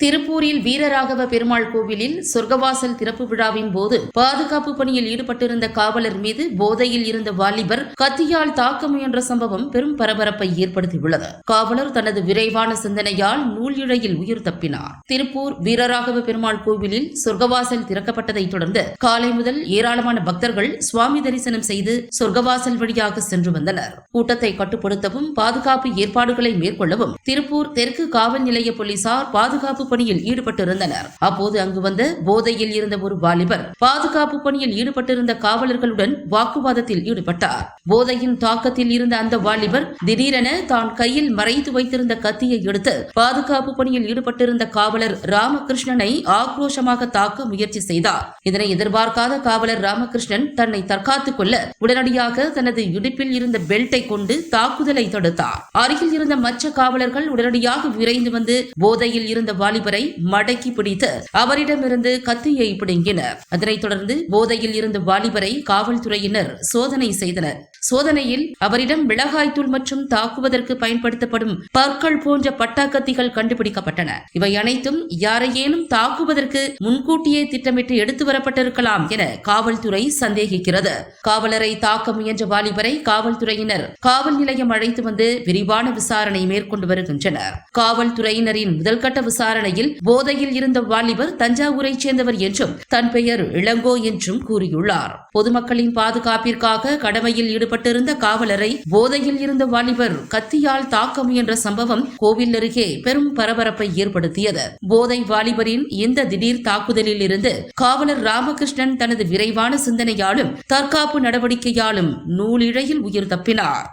திருப்பூரில் வீரராகவ பெருமாள் கோவிலில் சொர்க்கவாசல் திறப்பு விழாவின் போது பாதுகாப்பு பணியில் ஈடுபட்டிருந்த காவலர் மீது போதையில் இருந்த வாலிபர் கத்தியால் தாக்க முயன்ற சம்பவம் பெரும் பரபரப்பை ஏற்படுத்தியுள்ளது. காவலர் தனது விரைவான சிந்தனையால் நூல் இழையில் உயிர் தப்பினார். திருப்பூர் வீரராகவ பெருமாள் கோவிலில் சொர்க்கவாசல் திறக்கப்பட்டதைத் தொடர்ந்து காலை முதல் ஏராளமான பக்தர்கள் சுவாமி தரிசனம் செய்து சொர்க்கவாசல் வழியாக சென்று வந்தனர். கூட்டத்தை கட்டுப்படுத்தவும் பாதுகாப்பு ஏற்பாடுகளை மேற்கொள்ளவும் திருப்பூர் தெற்கு காவல் நிலைய போலீசார் பாதுகாப்பு பணியில் ஈடுபட்டிருந்தனர். அப்போது அங்கு வந்த போதையில் இருந்த ஒரு வாலிபர் பாதுகாப்பு பணியில் ஈடுபட்டிருந்த காவலர்களுடன் வாக்குவாதத்தில் ஈடுபட்டார். போதையின் தாக்கத்தில் இருந்த அந்த வாலிபர் திடீரென தான் கையில் மறைத்து வைத்திருந்த கத்தியை எடுத்து பாதுகாப்பு பணியில் ஈடுபட்டிருந்த காவலர் ராமகிருஷ்ணனை ஆக்ரோஷமாக தாக்க முயற்சி செய்தார். இதனை எதிர்பார்க்காத காவலர் ராமகிருஷ்ணன் தன்னை தற்காத்துக் கொள்ள உடனடியாக தனது இடுப்பில் இருந்த பெல்ட்டை கொண்டு தாக்குதலை தடுத்தார். அருகில் இருந்த மற்ற காவலர்கள் உடனடியாக விரைந்து வந்து போதையில் இருந்த வாலிபர் வாலிபரை மடக்கி பிடித்து அவரிடமிருந்து கத்தியை பிடுங்கினர். அதனைத் தொடர்ந்து போதையில் இருந்த வாலிபரை காவல்துறையினர் சோதனை செய்தனர். சோதனையில் அவரிடம் மிளகாய்த்தூள் மற்றும் தாக்குவதற்கு பயன்படுத்தப்படும் பற்கள் போன்ற பட்டாக்கத்திகள் கண்டுபிடிக்கப்பட்டன. இவை அனைத்தும் யாரையேனும் தாக்குவதற்கு முன்கூட்டியே திட்டமிட்டு எடுத்து வரப்பட்டிருக்கலாம் என காவல்துறை சந்தேகிக்கிறது. காவலரை தாக்க முயன்ற வாலிபரை காவல்துறையினர் காவல் நிலையம் அழைத்து வந்து விரிவான விசாரணை மேற்கொண்டு வருகின்றனர். காவல்துறையினரின் முதல்கட்ட விசாரணை விசாரணையில் போதையில் இருந்த வாலிபர் தஞ்சாவூரை சேர்ந்தவர் என்றும் தன் பெயர் இளங்கோ என்றும் கூறியுள்ளார். பொதுமக்களின் பாதுகாப்பிற்காக கடமையில் ஈடுபட்டிருந்த காவலரை போதையில் இருந்த வாலிபர் கத்தியால் தாக்க முயன்ற சம்பவம் கோவில் அருகே பெரும் பரபரப்பை ஏற்படுத்தியது. போதை வாலிபரின் இந்த திடீர் தாக்குதலில் இருந்து காவலர் ராமகிருஷ்ணன் தனது விரைவான சிந்தனையாலும் தற்காப்பு நடவடிக்கையாலும் நூலிழையில் உயிர் தப்பினார்.